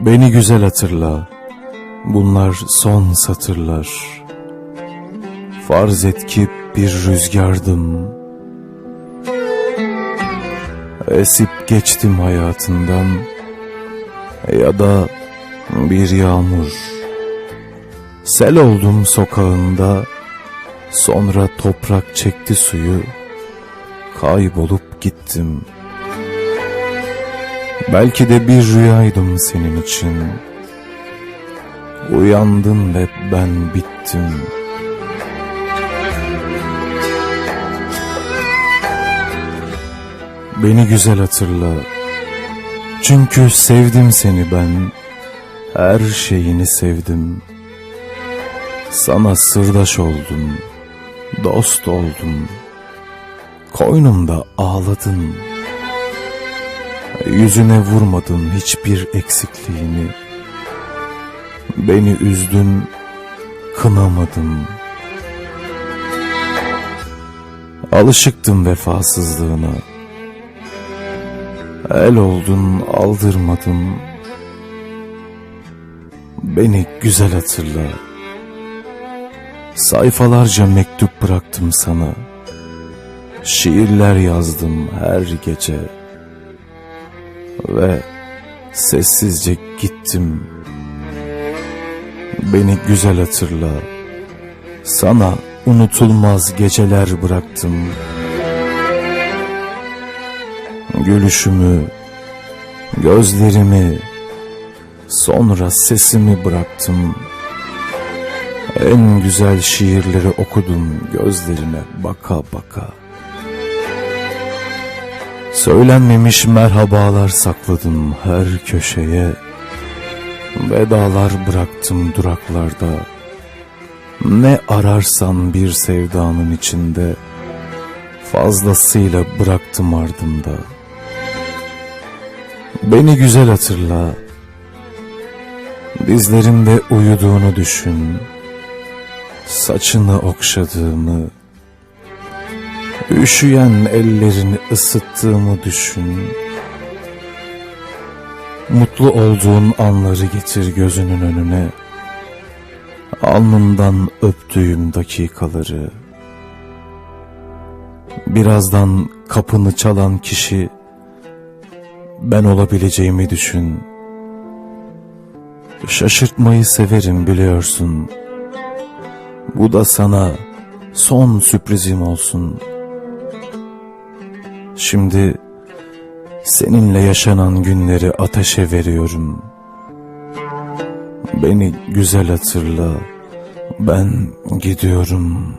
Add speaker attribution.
Speaker 1: Beni güzel hatırla. Bunlar son satırlar. Farz et ki bir rüzgardım. Esip geçtim hayatından ya da bir yağmur. Sel oldum sokağında, sonra toprak çekti suyu, kaybolup gittim. Belki de bir rüyaydım senin için. Uyandın ve ben bittim. Beni güzel hatırla. Çünkü sevdim seni ben. Her şeyini sevdim. Sana sırdaş oldum. Dost oldum. Koynumda ağladın. Yüzüne vurmadın hiçbir eksikliğini. Beni üzdün, kınamadım. Alışıktım vefasızlığına. El oldun, aldırmadın. Beni güzel hatırla. Sayfalarca mektup bıraktım sana. Şiirler yazdım her gece ve sessizce gittim. Beni güzel hatırla. Sana unutulmaz geceler bıraktım. Gülüşümü, gözlerimi, sonra sesimi bıraktım. En güzel şiirleri okudum gözlerine baka baka. Söylenmemiş merhabalar sakladım her köşeye. Vedalar bıraktım duraklarda. Ne ararsan bir sevdanın içinde. Fazlasıyla bıraktım ardımda. Beni güzel hatırla. Dizlerimde uyuduğunu düşün. Saçını okşadığımı, Üşüyen ellerini ısıttığımı düşün. Mutlu olduğun anları getir gözünün önüne. Alnından öptüğüm dakikaları. Birazdan kapını çalan kişi ben olabileceğimi düşün. Şaşırtmayı severim biliyorsun. Bu da sana son sürprizim olsun.'' Şimdi seninle yaşanan günleri ateşe veriyorum. Beni güzel hatırla. Ben gidiyorum.